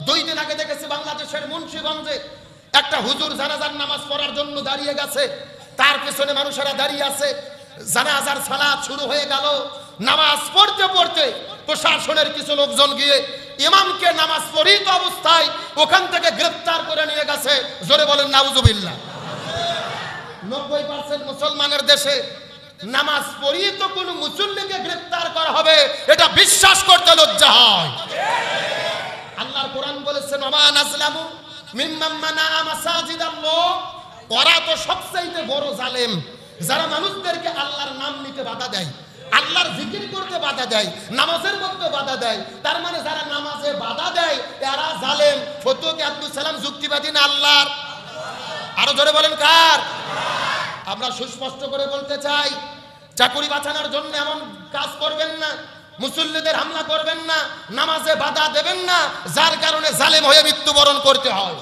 দুই দিন আগে দেখেছি বাংলাদেশের মুন্সিগঞ্জে একটা হুজুর জানাজার নামাজ পড়ার জন্য দাঁড়িয়ে গেছে। তার মানুষেরা দাঁড়িয়ে আছে। জানাজার সালাত শুরু হয়ে গেল। নামাজ পড়তে পড়তে প্রশাসনের কিছু লোকজন গিয়ে ইমামকে নামাজ পড়িত অবস্থায় ওখান থেকে গ্রেফতার করে নিয়ে গেছে। জোরে বলেন, নাউজুবিল্লাহ। নব্বই পার্সেন্ট মুসলমানের দেশে নামাজ পড়িয়ে তো কোনো মুসল্লিকে গ্রেফতার করা হবে, এটা বিশ্বাস করতে লজ্জা হয়। বলেছেন ওমান আসলামু যুক্তিবাদী না আল্লাহর? আরও জোরে বলেন, কার? আমরা সুস্পষ্ট করে বলতে চাই, চাকুরি বাঁচানোর জন্য এমন কাজ করবেন না, মুসল্লিদের হামলা করবেন নামাজে বাধা দেবেন না, যার কারণে জালেম হয়ে মৃত্যুবরণ করতে হয়।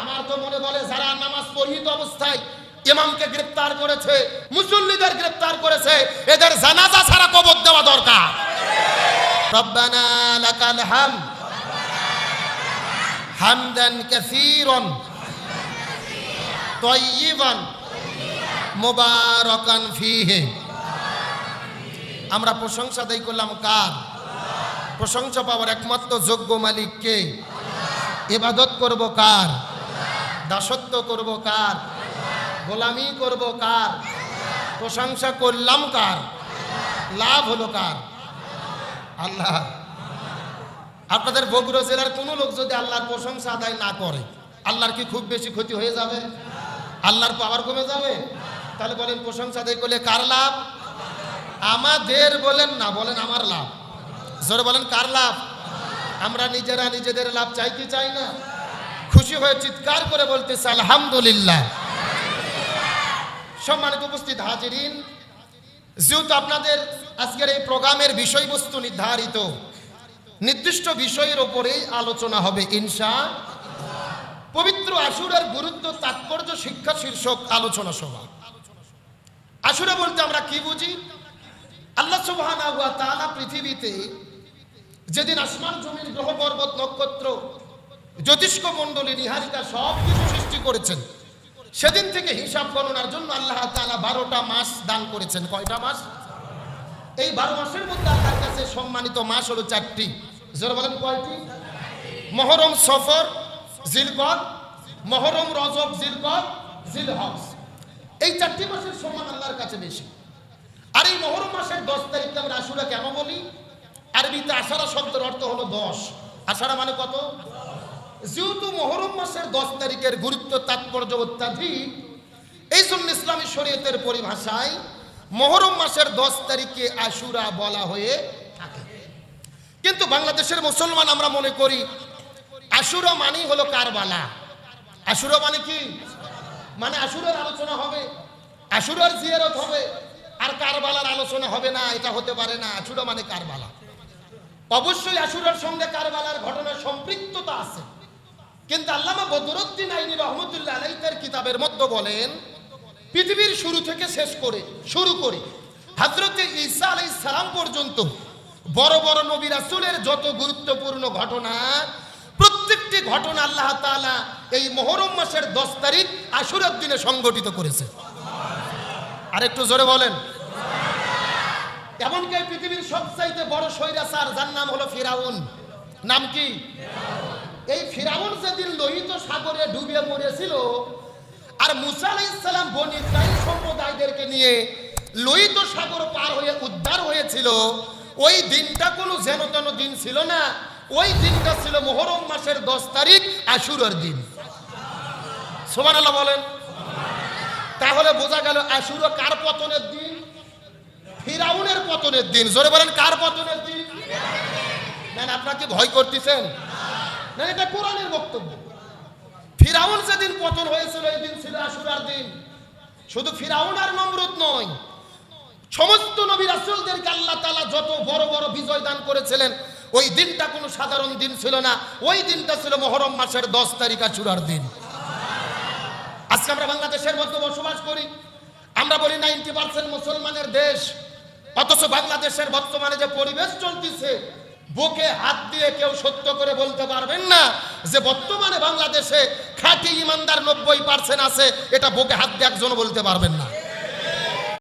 আমার তো মনে বলে, যারা নামাজ পড়িত অবস্থায় ইমামকে গ্রেফতার করেছে, মুসল্লিদের গ্রেফতার করেছে, এদের জানাজা ছাড়া কবর দেওয়া দরকার। রব্বানা লাকাল হাম। হামদান কাসীরান। তয়্যিবান মুবারাকান ফিহে। আমরা প্রশংসা দেই করলাম কার? প্রশংসা পাওয়ার একমাত্র যোগ্য মালিক কে? ইবাদত করব কার? দাসত্ব করব কার? গোলামি করব কার? প্রশংসা করলাম কার? লাভ হলো কার? আল্লাহ। আপনাদের বগুড়া জেলার কোনো লোক যদি আল্লাহর প্রশংসা আদায় না করে, আল্লাহর কি খুব বেশি ক্ষতি হয়ে যাবে? আল্লাহর পাওয়ার কমে যাবে? তাহলে বলেন প্রশংসা আদায় করলে কার লাভ? আমাদের বলেন না, বলেন আমার লাভ। জোরে বলেন, কার লাভ? আমরা নিজেরা নিজেদের লাভ চাই কি চাই না? খুশি হয়ে চিৎকার করে বলতেছে, আলহামদুলিল্লাহ। সম্মানিত উপস্থিত হাজিরিন, যেহেতু আপনাদের আজকের এই প্রোগ্রামের বিষয়বস্তু নির্ধারিত, নির্দিষ্ট বিষয়ের ওপরেই আলোচনা হবে, ইনশা পবিত্র আশুরার গুরুত্ব তাৎপর্য শিক্ষা শীর্ষক আলোচনা সভা। আশুরা বলতে আমরা কি বুঝি? আল্লাহ তাআলা পৃথিবীতে যেদিন আসমান, জমিন, গ্রহ, পর্বত, নক্ষত্র, জ্যোতিষ্ক মণ্ডলী, নিহারিকা সব কিছু সৃষ্টি করেছেন। সেদিন থেকে হিসাব গণনার জন্য আল্লাহ তালা বারোটা মাস দান করেছেন। কয়টা মাস? এই বারো মাসের মধ্যে আল্লাহর কাছে সম্মানিত মাস হলো চারটি। বলেন কয়টি? মহরম সফর, জিলকদ, মহরম রজব, জিলকদ, জিলহজ। এই চারটি মাসের সম্মান আল্লাহর কাছে বেশি। আর এই মহরম মাসের দশ তারিখকে আমরা আশুরা কেন বলি? আরবিতে আষাঢ়া শব্দের অর্থ হলো দশ। আষাঢ়া মানে কত? যেহেতু মহরম মাসের দশ তারিখের গুরুত্ব, তাৎপর্য, অত্যাধিক এই জন্য ইসলামী শরীয়তের পরিভাষায় মহরম মাসের দশ তারিখে আশুরা বলা হয়ে থাকে। কিন্তু বাংলাদেশের মুসলমান আমরা মনে করি, আশুরা মানেই হলো কারবালা। আশুরা মানে কি? মানে আশুরার আলোচনা হবে, আশুরার জিয়ারত হবে, আর কারবালার আলোচনা হবে না, এটা হতে পারে না। আশুরা মানে কারবালা। অবশ্যই আশুরার সঙ্গে কারবালার ঘটনার সম্পৃক্ততা আছে। কিন্তু আল্লামা বদরুদ্দিন আইনি রহমতুল্লাহ আলাই তার কিতাবের মধ্যে বলেন, পৃথিবীর শুরু থেকে শেষ করে, শুরু করে হাজরতে ঈসা আলাই সালাম পর্যন্ত বড় বড় নবী রাসূলের যত গুরুত্বপূর্ণ ঘটনা, প্রত্যেকটি ঘটনা আল্লাহ তাআলা এই মহরম মাসের দশ তারিখ আশুরার দিনে সংগঠিত করেছে। আর একটু জোরে বলেন। এমনকি পৃথিবীর সবচাইতে বড় স্বৈরাচার যার নাম হলো ফিরাউন। নাম কি? এই ফিরাউন যেদিন লোহিত সাগরে ডুবে মরেছিল আর মুসা আলাইসালাম বনি সম্প্রদায়দেরকে নিয়ে লোহিত সাগর পার হয়ে উদ্ধার হয়েছিল ওই দিনটা কোনো যেন তেন দিন ছিল না। ওই দিনটা ছিল মোহরম মাসের দশ তারিখ আশুরের দিন। সোমান আল্লাহ বলেন। তাহলে বোঝা গেল আশুর কার পতনের দিন? ফিরাউনের পতনের দিন। জোরে বলেন কার পতনের দিন? না না, আপনাকে ভয় করতেছেন? না এটা কোরআনের বক্তব্য। ফিরাউন যেদিন পতন হয়েছিল এই দিন ছিল আশুরার দিন। শুধু ফিরাউন আর নমরুদ নয় সমস্ত নবী রাসূলদেরকে আল্লাহ তাআলা যত বড় বড় বিজয় দান করেছিলেন ওই দিনটা কোনো সাধারণ দিন ছিল না। ওই দিনটা ছিল মহরম মাসের দশ তারিখ আশুরার দিন। আজকে আমরা বাংলাদেশের মধ্যে বসবাস করি। আমরা বলি নাইনটি পার্সেন্ট মুসলমানের দেশ অথচ বাংলাদেশের বর্তমানে যে পরিবেশ চলতেছে, বুকে হাত দিয়ে কেউ সত্য করে বলতে পারবেন না যে বর্তমানে বাংলাদেশে খাঁটি ইমানদার নব্বই পার্সেন্ট আছে, এটা বুকে হাত দিয়ে একজন বলতে পারবেন না।